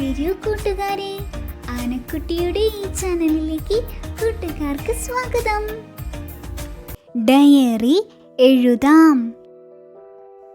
വരൂ കൂട്ടുകാരെ. ആനക്കുട്ടിയുടെ ഈ ചാനലിലേക്ക് കൂട്ടുകാർക്ക് സ്വാഗതം. ഡയറി എഴുതാം.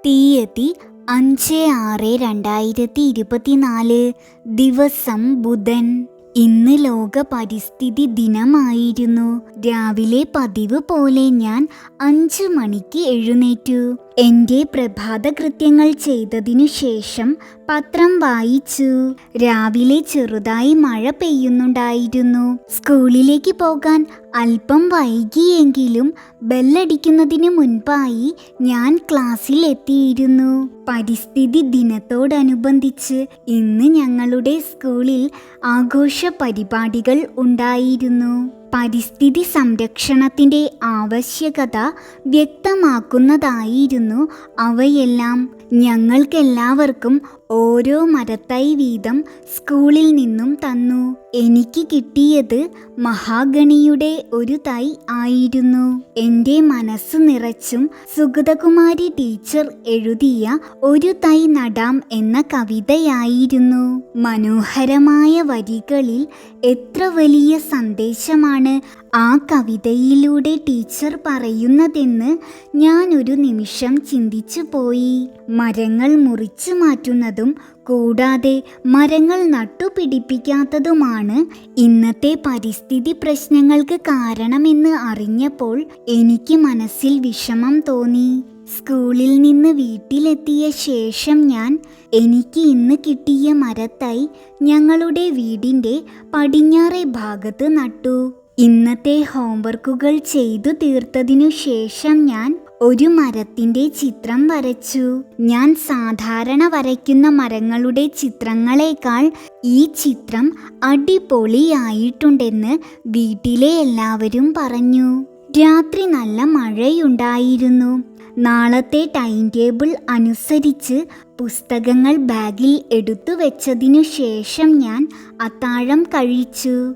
തീയതി അഞ്ച് ആറ് രണ്ടായിരത്തി ഇരുപത്തിനാല്. ദിവസം ബുധൻ. ഇന്ന് ലോക പരിസ്ഥിതി ദിനമായിരുന്നു. രാവിലെ പതിവ് പോലെ ഞാൻ അഞ്ചു മണിക്ക് എഴുന്നേറ്റു. എന്റെ പ്രഭാത കൃത്യങ്ങൾ ചെയ്തതിനു ശേഷം പത്രം വായിച്ചു. രാവിലെ ചെറുതായി മഴ പെയ്യുന്നുണ്ടായിരുന്നു. സ്കൂളിലേക്ക് പോകാൻ അല്പം വൈകിയെങ്കിലും ബെല്ലടിക്കുന്നതിന് മുൻപായി ഞാൻ ക്ലാസ്സിൽ എത്തിയിരുന്നു. പരിസ്ഥിതി ദിനത്തോടനുബന്ധിച്ച് ഇന്ന് ഞങ്ങളുടെ സ്കൂളിൽ ആഘോഷ പരിപാടികൾ ഉണ്ടായിരുന്നു. പരിസ്ഥിതി സംരക്ഷണത്തിന്റെ ആവശ്യകത വ്യക്തമാക്കുന്നതായിരുന്നു അവയെല്ലാം. ഞങ്ങൾക്കെല്ലാവർക്കും ഓരോ മരത്തൈ വീതം സ്കൂളിൽ നിന്നും തന്നു. എനിക്ക് കിട്ടിയത് മഹാഗണിയുടെ ഒരു തൈ ആയിരുന്നു. എന്റെ മനസ്സ് നിറച്ചും സുഗതകുമാരി ടീച്ചർ എഴുതിയ ഒരു തൈ നടാം എന്ന കവിതയായിരുന്നു. മനോഹരമായ വരികളിൽ എത്ര വലിയ സന്ദേശമാണ് ആ കവിതയിലൂടെ ടീച്ചർ പറയുന്നതെന്ന് ഞാൻ ഒരു നിമിഷം ചിന്തിച്ചു പോയി. മരങ്ങൾ മുറിച്ചു മാറ്റുന്നതും കൂടാതെ മരങ്ങൾ നട്ടുപിടിപ്പിക്കാത്തതുമാണ് ഇന്നത്തെ പരിസ്ഥിതി പ്രശ്നങ്ങൾക്ക് കാരണമെന്ന് അറിഞ്ഞപ്പോൾ എനിക്ക് മനസ്സിൽ വിഷമം തോന്നി. സ്കൂളിൽ നിന്ന് വീട്ടിലെത്തിയ ശേഷം ഞാൻ എനിക്ക് ഇന്ന് കിട്ടിയ മരത്തായി ഞങ്ങളുടെ വീടിന്റെ പടിഞ്ഞാറേ ഭാഗത്ത് നട്ടു. ഇന്നത്തെ ഹോംവർക്കുകൾ ചെയ്തു തീർത്തതിനു ശേഷം ഞാൻ ഒരു മരത്തിന്റെ ചിത്രം വരച്ചു. ഞാൻ സാധാരണ വരയ്ക്കുന്ന മരങ്ങളുടെ ചിത്രങ്ങളെക്കാൾ ഈ ചിത്രം അടിപൊളിയായിട്ടുണ്ടെന്ന് വീട്ടിലെ എല്ലാവരും പറഞ്ഞു. രാത്രി നല്ല മഴയുണ്ടായിരുന്നു. നാളത്തെ ടൈം ടേബിൾ അനുസരിച്ച് പുസ്തകങ്ങൾ ബാഗിൽ എടുത്തു വെച്ചതിനു ശേഷം ഞാൻ അത്താഴം കഴിച്ചു.